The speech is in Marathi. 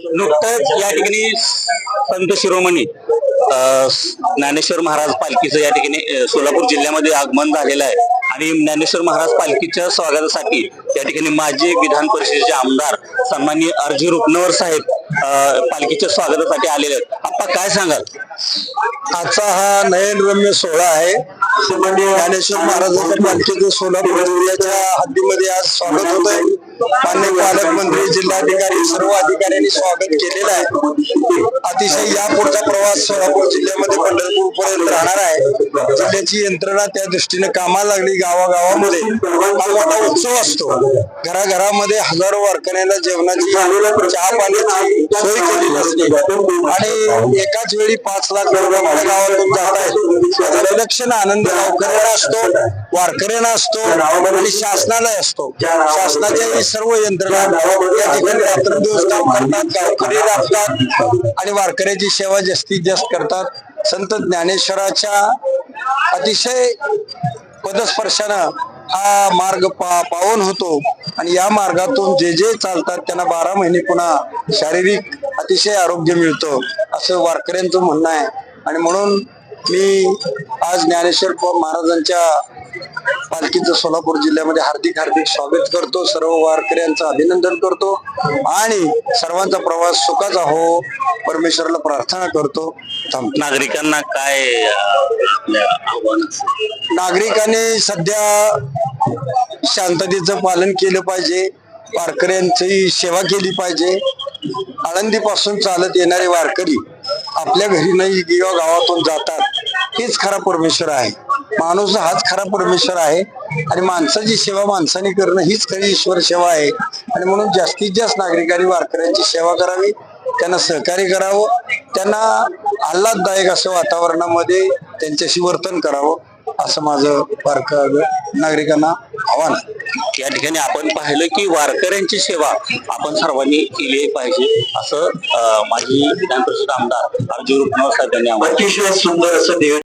नुकतंच या ठिकाणी संत शिरोमणी ज्ञानेश्वर महाराज पालखीचं या ठिकाणी सोलापूर जिल्ह्यामध्ये आगमन झालेलं आहे. आणि ज्ञानेश्वर महाराज पालखीच्या स्वागतासाठी या ठिकाणी माजी विधान परिषदेचे आमदार सन्माननीय अर्जी रुपनवर साहेब पालखीच्या स्वागतासाठी आलेले आहेत. आप्पा काय सांगाल? आजचा हा नयनरम्य सोहळा आहे. ज्ञानेश्वर महाराजांच्या पालखीचं सोलापूर जिल्ह्याच्या हद्दीमध्ये आज स्वागत होत आहे मान्य पालकमंत्री जिल्हाधिकारी सर्व अधिकाऱ्यांनी स्वागत केलेलं आहे. अतिशय यापुढचा प्रवास सोलापूर जिल्ह्यामध्ये पंढरपूर पर्यंत राहणार आहे. त्याची यंत्रणा त्या दृष्टीने कामाला लागली गावागावामध्ये. हा मोठा उत्सव असतो. घराघरामध्ये हजारो वारकऱ्यांना जेवणाची चहा पाण्याची सोय केली असते. आणि एकाच वेळी पाच लाख लोक माझ्या गावातून जात आहेत. विलक्षण आनंद गावकऱ्यांना असतो वारकऱ्यांना असतो आणि शासनाला असतो. शासनाच्या सर्व यंत्रणा या ठिकाणी रात्रदिवस काम करतात गावकरी राबतात आणि वारकऱ्याची सेवा जास्तीत जास्त करतात. संत ज्ञानेश्वराच्या अतिशय पदस्पर्शानं हा मार्ग पा पावन होतो. आणि या मार्गातून जे जे चालतात त्यांना बारा महिने पुन्हा शारीरिक अतिशय आरोग्य मिळतं असं वारकऱ्यांचं म्हणणं आहे. आणि म्हणून मी आज ज्ञानेश्वर महाराजांच्या पालखीचं सोलापूर जिल्ह्यामध्ये हार्दिक हार्दिक स्वागत करतो सर्व वारकऱ्यांचं अभिनंदन करतो आणि सर्वांचा प्रवास सुखाचा हो परमेश्वराला प्रार्थना करतो. नागरिकांना काय आव्हान? नागरिकांनी सध्या शांततेचं पालन केलं पाहिजे वारकऱ्यांची सेवा केली पाहिजे. आळंदीपासून चालत येणारे वारकरी आपल्या घरी नाही किंवा गावातून जातात हेच खरा परमेश्वर आहे. माणूस हाच खरा परमेश्वर आहे आणि माणसाची सेवा माणसाने करणं हीच खरी ईश्वर सेवा आहे. आणि म्हणून जास्तीत जास्त नागरिकांनी वारकऱ्यांची सेवा करावी त्यांना सहकार्य करावं त्यांना आल्हाददायक असं वातावरणामध्ये त्यांच्याशी वर्तन करावं असं माझं वारक नागरिकांना आव्हान आहे. या ठिकाणी आपण पाहिलं की वारकऱ्यांची सेवा आपण सर्वांनी केली पाहिजे असं माजी विधान परिषद आमदार अर्जुन साहेब यांनी अतिशय सुंदर असं देव